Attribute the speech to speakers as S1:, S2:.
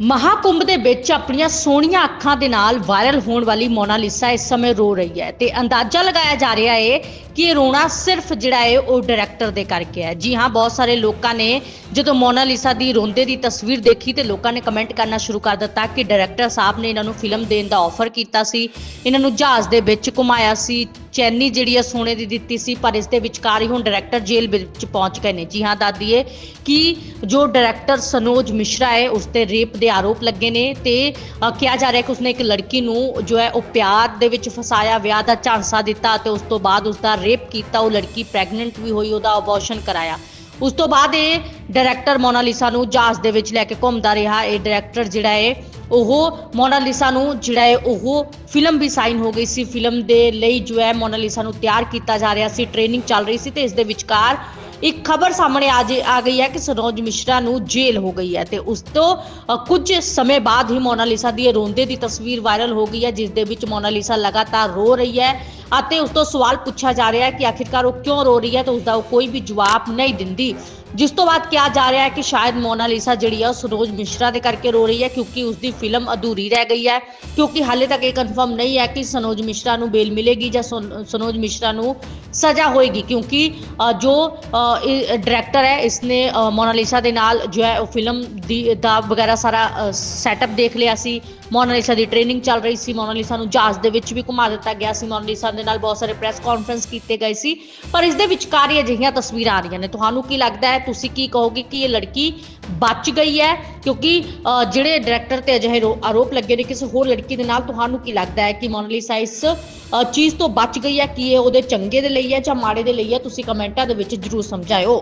S1: ਮਹਾਕੁੰਭ ਦੇ ਵਿੱਚ ਆਪਣੀਆਂ ਸੋਹਣੀਆਂ ਅੱਖਾਂ ਦੇ ਨਾਲ ਵਾਇਰਲ ਹੋਣ ਵਾਲੀ ਮੋਨਾਲਿਸਾ ਇਸ ਸਮੇਂ ਰੋ ਰਹੀ ਹੈ ਤੇ ਅੰਦਾਜ਼ਾ ਲਗਾਇਆ ਜਾ ਰਿਹਾ ਹੈ ਕਿ ਇਹ ਰੋਣਾ ਸਿਰਫ ਜਿਹੜਾ ਹੈ ਉਹ ਡਾਇਰੈਕਟਰ ਦੇ ਕਰਕੇ ਹੈ। ਜੀ ਹਾਂ, ਬਹੁਤ ਸਾਰੇ ਲੋਕਾਂ ਨੇ ਜਦੋਂ ਮੋਨਾਲਿਸਾ ਦੀ ਰੋਂਦੇ ਦੀ ਤਸਵੀਰ ਦੇਖੀ ਤੇ ਲੋਕਾਂ ਨੇ ਕਮੈਂਟ ਕਰਨਾ ਸ਼ੁਰੂ ਕਰ ਦਿੱਤਾ ਕਿ ਡਾਇਰੈਕਟਰ ਸਾਹਿਬ ਨੇ ਇਹਨਾਂ ਨੂੰ ਫਿਲਮ ਦੇਣ ਦਾ ਆਫਰ ਕੀਤਾ ਸੀ, ਇਹਨਾਂ ਨੂੰ ਜਹਾਜ਼ ਦੇ ਵਿੱਚ ਘੁਮਾਇਆ ਸੀ ਚੈਨੀ ਜਿਹੜੀ ਆ ਸੋਨੇ ਦੀ ਦਿੱਤੀ ਸੀ, ਪਰ ਇਸ ਦੇ ਵਿਚਕਾਰ ਹੀ ਹੁਣ ਡਾਇਰੈਕਟਰ ਜੇਲ੍ਹ ਵਿੱਚ ਪਹੁੰਚ ਗਏ ਨੇ। ਜੀ ਹਾਂ ਦਾਦੀਏ ਕਿ ਜੋ ਡਾਇਰੈਕਟਰ ਸਨੋਜ ਮਿਸ਼ਰਾ ਹੈ, ਉਸ ਤੇ ਰੇਪ ਦੇ ਆਰੋਪ ਲੱਗੇ ਨੇ ਤੇ ਕਿਹਾ ਜਾ ਰਿਹਾ ਕਿ ਉਸਨੇ ਇੱਕ ਲੜਕੀ ਨੂੰ ਜੋ ਹੈ, ਉਹ ਪਿਆਰ ਦੇ ਵਿੱਚ ਫਸਾਇਆ, ਵਿਆਹ ਦਾ ਝਾਂਸਾ ਦਿੱਤਾ ਤੇ ਉਸ ਤੋਂ ਬਾਅਦ ਉਸ ਦਾ ਰੇਪ ਕੀਤਾ, ਉਹ ਲੜਕੀ ਪ੍ਰੈਗਨੈਂਟ ਵੀ ਹੋਈ, ਉਹਦਾ ਅਬੋਰਸ਼ਨ ਕਰਾਇਆ। ਉਸ ਤੋਂ ਬਾਅਦ ਇਹ ਡਾਇਰੈਕਟਰ ਮੋਨਾਲੀਸਾ ਨੂੰ ਜਹਾਜ਼ ਦੇ ਵਿੱਚ ਲੈ ਕੇ ਘੁੰਮਦਾ ਰਿਹਾ। ਇਹ ਡਾਇਰੈਕਟਰ ਜਿਹੜਾ ਹੈ, ਉਹ ਮੋਨਾਲੀਸਾ ਨੂੰ ਜਿਹੜਾ ਹੈ, ਉਹ ਫਿਲਮ ਵੀ ਸਾਈਨ ਹੋ ਗਈ ਸੀ। ਫਿਲਮ ਦੇ ਲਈ ਜੋ ਹੈ ਮੋਨਾਲਿਸਾ ਨੂੰ ਤਿਆਰ ਕੀਤਾ ਜਾ ਰਿਹਾ ਸੀ ਟ੍ਰੇਨਿੰਗ ਚੱਲ ਰਹੀ ਸੀ ਤੇ ਇਸ ਦੇ ਵਿਚਕਾਰ ਇੱਕ ਖਬਰ ਸਾਹਮਣੇ ਆ ਜੇ ਆ ਗਈ ਹੈ ਕਿ ਸਨੋਜ ਮਿਸ਼ਰਾ ਨੂੰ ਜੇਲ੍ਹ ਹੋ ਗਈ ਹੈ ਤੇ ਉਸ ਤੋਂ ਕੁਝ ਸਮੇਂ ਬਾਅਦ ਹੀ ਮੋਨਾਲਿਸਾ ਦੀ ਰੋਂਦੇ ਦੀ ਤਸਵੀਰ ਵਾਇਰਲ ਹੋ ਗਈ ਹੈ, ਜਿਸ ਦੇ ਵਿੱਚ ਮੋਨਾਲੀਸਾ ਲਗਾਤਾਰ ਰੋ ਰਹੀ ਹੈ। ਅਤੇ ਉਸ ਤੋਂ ਸਵਾਲ ਪੁੱਛਿਆ ਜਾ ਰਿਹਾ ਹੈ ਕਿ ਆਖਿਰਕਾਰ ਉਹ ਕਿਉਂ ਰੋ ਰਹੀ ਹੈ ਤੇ ਉਸ ਦਾ ਉਹ ਕੋਈ ਵੀ ਜਵਾਬ ਨਹੀਂ ਦਿੰਦੀ। ਜਿਸ ਤੋਂ ਬਾਅਦ ਕਿਹਾ ਜਾ ਰਿਹਾ ਹੈ ਕਿ ਸ਼ਾਇਦ ਮੋਨਾਲਿਸਾ ਜਿਹੜੀ ਆ ਉਹ ਸਰੋਜ ਮਿਸ਼ਰਾ ਦੇ ਕਰਕੇ ਰੋ ਰਹੀ ਹੈ ਕਿਉਂਕਿ ਉਸ ਦੀ ਫਿਲਮ ਅਧੂਰੀ ਰਹਿ ਗਈ ਹੈ ਕਿਉਂਕਿ ਹਾਲੇ ਤੱਕ ਇਹ ਕਨਫਰਮ ਨਹੀਂ ਹੈ ਕਿ ਸਨੋਜ ਮਿਸ਼ਰਾ ਨੂੰ ਬੇਲ ਮਿਲੇਗੀ ਜਾਂ ਸੋਨ- ਸਨੋਜ ਮਿਸ਼ਰਾ ਨੂੰ ਸਜ਼ਾ ਹੋਏਗੀ ਕਿਉਂਕਿ ਅ, ਜੋ ਡਾਇਰੈਕਟਰ ਹੈ ਇਸਨੇ ਅ, ਮੋਨਾਲਿਸਾ ਦੇ ਨਾਲ ਜੋ ਹੈ ਉਹ ਫਿਲਮ ਦੀ ਦਾ ਵਗੈਰਾ ਸਾਰਾ ਸੈਟਅਪ ਦੇਖ ਲਿਆ ਸੀ। ਮੋਨਾਲੀਸਾ ਦੀ ਟ੍ਰੇਨਿੰਗ ਚੱਲ ਰਹੀ ਸੀ ਮੋਨਾਲੀਸਾ ਨੂੰ ਜਹਾਜ਼ ਦੇ ਵਿੱਚ ਵੀ ਘੁਮਾ ਦਿੱਤਾ ਗਿਆ ਸੀ। ਮੋਨਾਲੀਸਾ ਦੇ ਨਾਲ ਬਹੁਤ ਸਾਰੇ ਪ੍ਰੈਸ ਕਾਨਫਰੰਸ ਕੀਤੇ ਗਏ ਸੀ। ਪਰ ਇਸ ਦੇ ਵਿਚਕਾਰ ਹੀ ਅਜਿਹੀਆਂ ਤਸਵੀਰਾਂ ਆ ਰਹੀਆਂ ਨੇ। ਤੁਹਾਨੂੰ ਕੀ ਲੱਗਦਾ ਹੈ ਤੁਸੀਂ ਕੀ ਕਹੋਗੇ ਕਿ ਇਹ ਲੜਕੀ ਬਚ ਗਈ ਹੈ? ਕਿਉਂਕਿ ਅ, ਜਿਹੜੇ ਡਾਇਰੈਕਟਰ ਤੇ ਅਜਿਹੇ ਰੋ- ਆਰੋਪ ਲੱਗੇ ਨੇ ਕਿਸੇ ਹੋਰ ਲੜਕੀ ਦੇ ਨਾਲ ਤੁਹਾਨੂੰ ਕੀ ਲੱਗਦਾ ਹੈ ਕਿ ਮੋਨਾਲਿਸਾ ਇਸ ਚੀਜ਼ ਤੋਂ ਬਚ ਗਈ ਹੈ? ਕਿ ਇਹ ਉਹਦੇ ਚੰਗੇ ਦੇ ਲਈ ਹੈ ਜਾਂ ਮਾੜੇ ਦੇ ਲਈ ਹੈ? ਤੁਸੀਂ ਕਮੈਂਟਾਂ ਦੇ ਵਿੱਚ ਜਰੂਰ ਸਮਝਾਇਓ।